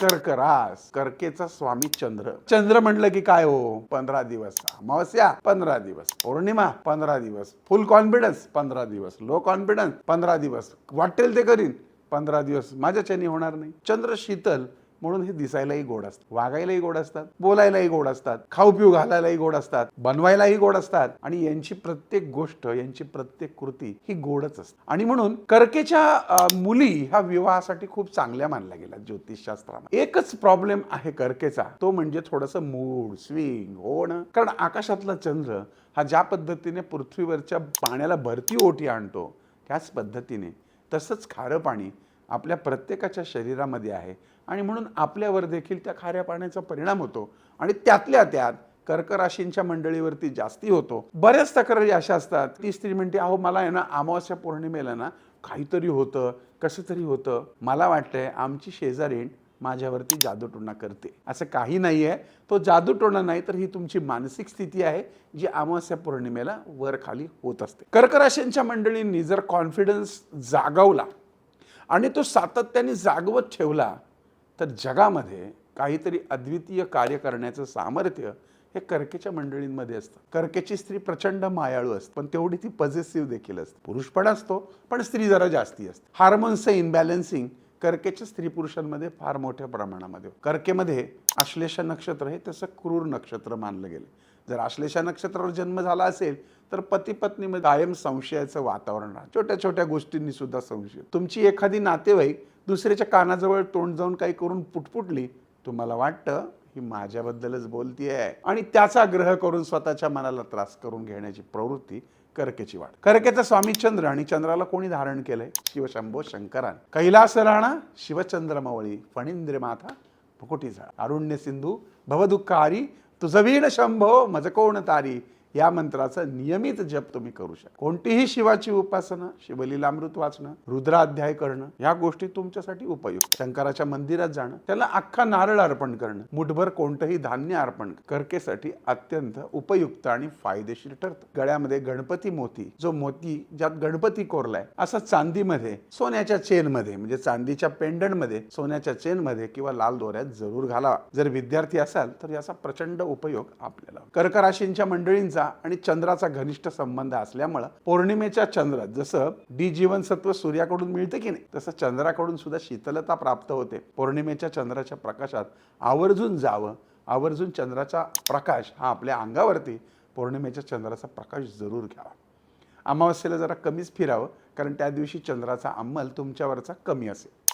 कर्करास कर्केचा स्वामी चंद्र. चंद्र म्हटलं की काय हो? पंधरा दिवस. अमावस्या पंधरा दिवस. पौर्णिमा पंधरा दिवस. फुल कॉन्फिडन्स पंधरा दिवस. लो कॉन्फिडन्स पंधरा दिवस. वाटेल ते करीन पंधरा दिवस. माझ्याच्यानी होणार नाही. चंद्र शीतल म्हणून हे दिसायलाही गोड असतात वागायलाही गोड असतात बोलायलाही गोड असतात खाऊ पिऊ घालायलाही गोड असतात बनवायलाही गोड असतात. आणि यांची प्रत्येक गोष्ट यांची प्रत्येक कृती ही गोडच असते. आणि म्हणून कर्केच्या मुली ह्या विवाहासाठी खूप चांगल्या मानल्या गेल्या ज्योतिषशास्त्रामध्ये. एकच प्रॉब्लेम आहे कर्केचा. तो म्हणजे थोडंसं मूड स्विंग होणं. कारण आकाशातला चंद्र हा ज्या पद्धतीने पृथ्वीवरच्या पाण्याला भरती ओटी आणतो त्याच पद्धतीने तसंच खारं पाणी आपल्या प्रत्येकाच्या शरीरामध्ये आहे. आणि म्हणून आपल्यावर देखील त्या खाऱ्या पाण्याचा परिणाम होतो. आणि त्यातल्या त्यात कर्कराशींच्या मंडळीवरती जास्ती होतो. बऱ्याच तक्रारी अशा असतात ती स्त्री म्हणते अहो मला आहे ना अमावस्या पौर्णिमेला ना काहीतरी होतं कसं तरी होतं. मला वाटतंय आमची शेजारीण माझ्यावरती जादूटोणा करते. असं काही नाही आहे. तो जादूटोणा नाही तर ही तुमची मानसिक स्थिती आहे जी अमावस्या पौर्णिमेला वर खाली होत असते. कर्कराशींच्या मंडळींनी जर कॉन्फिडन्स जागवला आणि तो सातत्याने जागवत ठेवला तर जगामध्ये काहीतरी अद्वितीय कार्य करण्याचं सामर्थ्य हे कर्केच्या मंडळींमध्ये असतं. कर्केची स्त्री प्रचंड मायाळू असते पण तेवढी ती पजेसिव्ह देखील असते. पुरुष पण असतो पण स्त्री जरा जास्ती असते. हार्मोन्सचं इनबॅलन्सिंग कर्केच्या स्त्री पुरुषांमध्ये फार मोठ्या प्रमाणामध्ये कर्केमध्ये आश्लेषा नक्षत्र हे तसं क्रूर नक्षत्र मानलं गेलं. जर आश्लेषा नक्षत्रावर जन्म झाला असेल तर पती पत्नीमध्ये कायम संशयाचं वातावरण राहतं. छोट्या छोट्या गोष्टींनी सुद्धा संशय. तुमची एखादी नातेवाईक दुसऱ्याच्या कानाजवळ तोंड जाऊन काही करून पुटपुटली तुम्हाला वाटतं ही माझ्याबद्दलच बोलतीये. आणि त्याचा ग्रह करून स्वतःच्या मनाला त्रास करून घेण्याची प्रवृत्ती कर्केची वाट. कर्केचा स्वामी चंद्र आणि चंद्राला कोणी धारण केलंय? शिवशंभो शंकरान. कैलास राणा शिवचंद्र फणिंद्र फणींद्र माथा फुकुटी झाड अरुण्य सिंधू भवदुःखारी वीण शंभो मज कोण तारी? या मंत्राचा नियमित जप तुम्ही करू शकता. कोणतीही शिवाची उपासना शिवलीलामृत वाचणं रुद्राध्याय करणं या गोष्टी तुमच्यासाठी उपयुक्त. शंकराच्या मंदिरात जाणं त्याला अख्खा नारळ अर्पण करणं मुठभर कोणतंही धान्य अर्पण कर्केसाठी अत्यंत उपयुक्त आणि फायदेशीर ठरतं. गळ्यामध्ये गणपती मोती जो मोती ज्यात गणपती कोरलाय असा चांदीमध्ये सोन्याच्या चेनमध्ये म्हणजे चांदीच्या पेंडंटमध्ये सोन्याच्या चेनमध्ये किंवा लाल दोऱ्यात जरूर घालावा. जर विद्यार्थी असाल तर याचा प्रचंड उपयोग आपल्याला कर्कराशींच्या मंडळींचा पृथ्वीचा आणि चंद्राचा घनिष्ठ संबंध असल्यामुळं पौर्णिमेच्या चंद्रात जसं डी जीवनसत्व सूर्याकडून मिळतं की नाही तसं चंद्राकडून सुद्धा शीतलता प्राप्त होते. पौर्णिमेच्या चंद्राच्या प्रकाशात आवर्जून जावं आवर्जून चंद्राचा प्रकाश हा आपल्या अंगावरती पौर्णिमेच्या चंद्राचा प्रकाश जरूर घ्यावा. अमावस्येला जरा कमीच फिरावं कारण त्या दिवशी चंद्राचा अंमल तुमच्यावरचा कमी असेल.